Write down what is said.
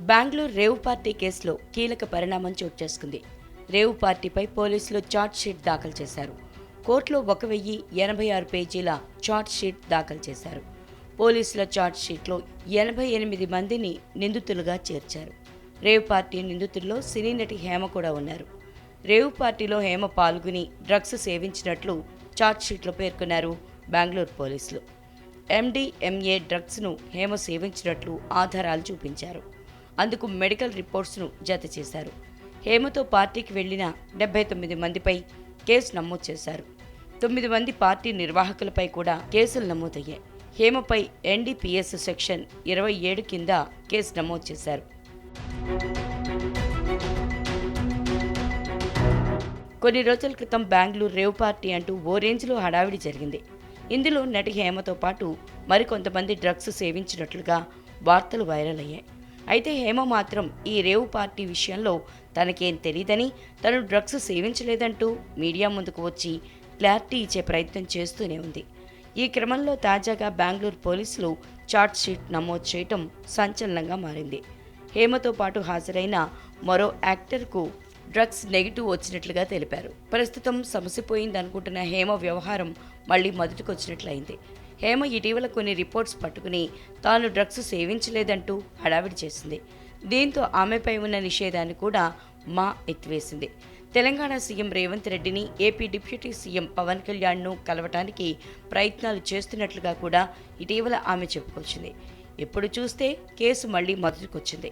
బెంగళూరు రేవు party కేసులో కీలక పరిణామం చోటు చేసుకుంది. రేవు పార్టీపై పోలీసులు చార్జ్ షీట్ దాఖలు చేశారు. కోర్టులో ఒక వెయ్యి ఎనభై ఆరు పేజీల చార్జ్ షీట్ దాఖలు చేశారు. పోలీసుల చార్జ్ షీట్లో ఎనభై ఎనిమిది మందిని నిందితులుగా చేర్చారు. రేవు పార్టీ నిందితుల్లో సినీ నటి హేమ కూడా ఉన్నారు. రేవు పార్టీలో హేమ పాల్గొని డ్రగ్స్ సేవించినట్లు చార్జ్ షీట్లో పేర్కొన్నారు బెంగళూరు పోలీసులు. ఎండిఎంఏ డ్రగ్స్ను హేమ సేవించినట్లు ఆధారాలు చూపించారు. అందుకు మెడికల్ రిపోర్ట్స్ను జత చేశారు. హేమతో పార్టీకి వెళ్ళిన డెబ్బై తొమ్మిది మందిపై కేసు నమోదు చేశారు. తొమ్మిది మంది పార్టీ నిర్వాహకులపై కూడా కేసులు నమోదయ్యాయి. హేమపై ఎన్డీపీఎస్ సెక్షన్ ఇరవై ఏడు కింద కేసు నమోదు చేశారు. కొన్ని రోజుల క్రితం బెంగళూరు రేవ్ పార్టీ అంటూ ఓ రేంజ్లో హడావిడి జరిగింది. ఇందులో నటి హేమతో పాటు మరికొంతమంది డ్రగ్స్ సేవించినట్లుగా వార్తలు వైరల్ అయ్యాయి. అయితే హేమ మాత్రం ఈ రేవ్ పార్టీ విషయంలో తనకేం తెలియదని తను డ్రగ్స్ సేవించలేదంటూ మీడియా ముందుకు వచ్చి క్లారిటీ ఇచ్చే ప్రయత్నం చేస్తూనే ఉంది. ఈ క్రమంలో తాజాగా బెంగళూరు పోలీసులు చార్జ్ షీట్ నమోదు చేయటం సంచలనంగా మారింది. హేమతో పాటు హాజరైన మరో యాక్టర్కు డ్రగ్స్ నెగిటివ్ వచ్చినట్లుగా తెలిపారు. ప్రస్తుతం సమసిపోయిందనుకుంటున్న హేమ వ్యవహారం మళ్ళీ మొదటికొచ్చినట్లయింది హేమ ఇటీవల కొన్ని రిపోర్ట్స్ పట్టుకుని తాను డ్రగ్స్ సేవించలేదంటూ హడావిడి చేసింది. దీంతో ఆమెపై ఉన్న నిషేధాన్ని కూడా మా ఎత్తివేసింది. తెలంగాణ సీఎం రేవంత్ రెడ్డిని ఏపీ డిప్యూటీ సీఎం పవన్ కళ్యాణ్ను కలవటానికి ప్రయత్నాలు చేస్తున్నట్లుగా కూడా ఇటీవల ఆమె చెప్పుకొచ్చింది. ఎప్పుడు చూస్తే కేసు మళ్ళీ మొదటికొచ్చింది